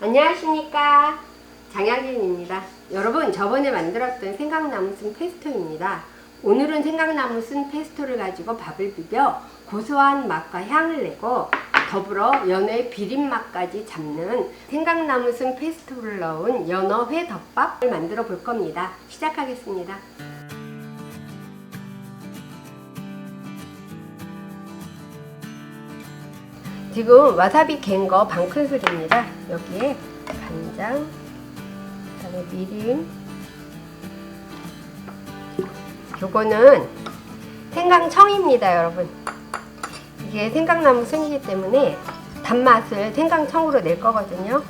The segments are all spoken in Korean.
안녕하십니까. 장약인입니다. 여러분 저번에 만들었던 생강나무 쓴 페스토입니다. 오늘은 생강나무 쓴 페스토를 가지고 밥을 비벼 고소한 맛과 향을 내고 더불어 연어의 비린 맛까지 잡는 생강나무 쓴 페스토를 넣은 연어회 덮밥을 만들어 볼 겁니다. 시작하겠습니다 지금 와사비 갠 거 반 큰술입니다. 여기에 간장, 그다음에 미림. 요거는 생강청입니다, 여러분. 이게 생강나무 순이기 때문에 단맛을 생강청으로 낼 거거든요.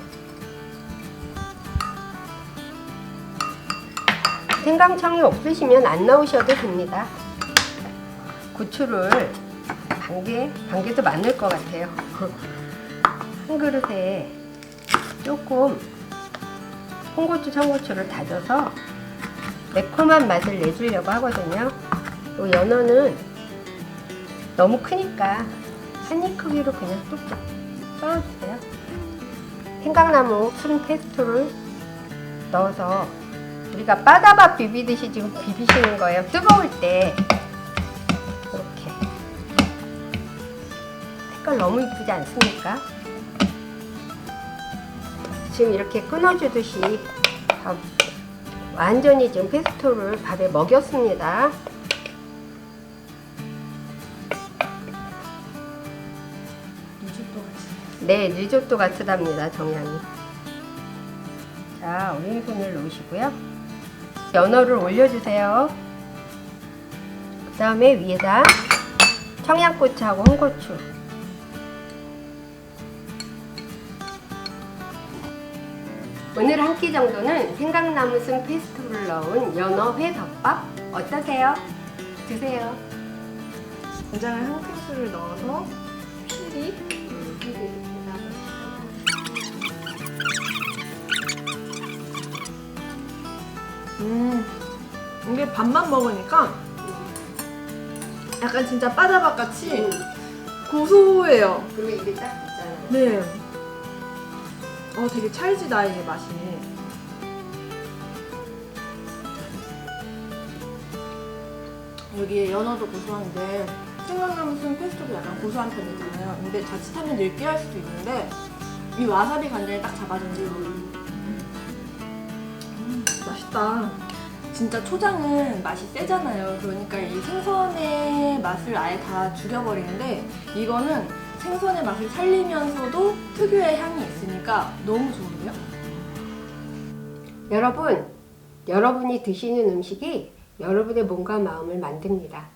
생강청이 없으시면 안 넣으셔도 됩니다. 고추를 반개, 반개도 많을 것 같아요. 한 그릇에 조금 홍고추, 청고추를 다져서 매콤한 맛을 내주려고 하거든요. 또 연어는 너무 크니까 한 입 크기로 그냥 뚝뚝 썰어주세요. 생강나무 순 페스토를 넣어서 우리가 바다밥 비비듯이 지금 비비시는 거예요. 뜨거울 때 색깔 너무 이쁘지 않습니까? 지금 이렇게 끊어주듯이 밥 완전히 지금 페스토를 밥에 먹였습니다. 네, 리조또 같으답니다, 정량이. 자, 올리브를 넣으시고요. 연어를 올려주세요. 그 다음에 위에다 청양고추하고 홍고추. 오늘 한 끼 정도는 생강나무 쓴 페스토를 넣은 연어 회 덮밥 어떠세요? 드세요. 간장을 한 큰술을 넣어서 피리 음 이게 밥만 먹으니까 약간 진짜 빠다밥 같이 음, 고소해요. 그리고 입에 딱 붙잖아요. 네. 어 되게 찰지다 이게 맛이. 여기에 연어도 고소한데 생강나무 쓴 페스토도 약간 고소한 편이잖아요. 근데 자칫하면 느끼할 수도 있는데 이 와사비 간장이 딱 잡아주는 음, 맛있다. 진짜 초장은 맛이 세잖아요. 그러니까 이 생선의 맛을 아예 다 죽여버리는데 이거는 생선의 맛을 살리면서도 특유의 향이 있으니까 너무 좋은데요? 여러분, 여러분이 드시는 음식이 여러분의 몸과 마음을 만듭니다.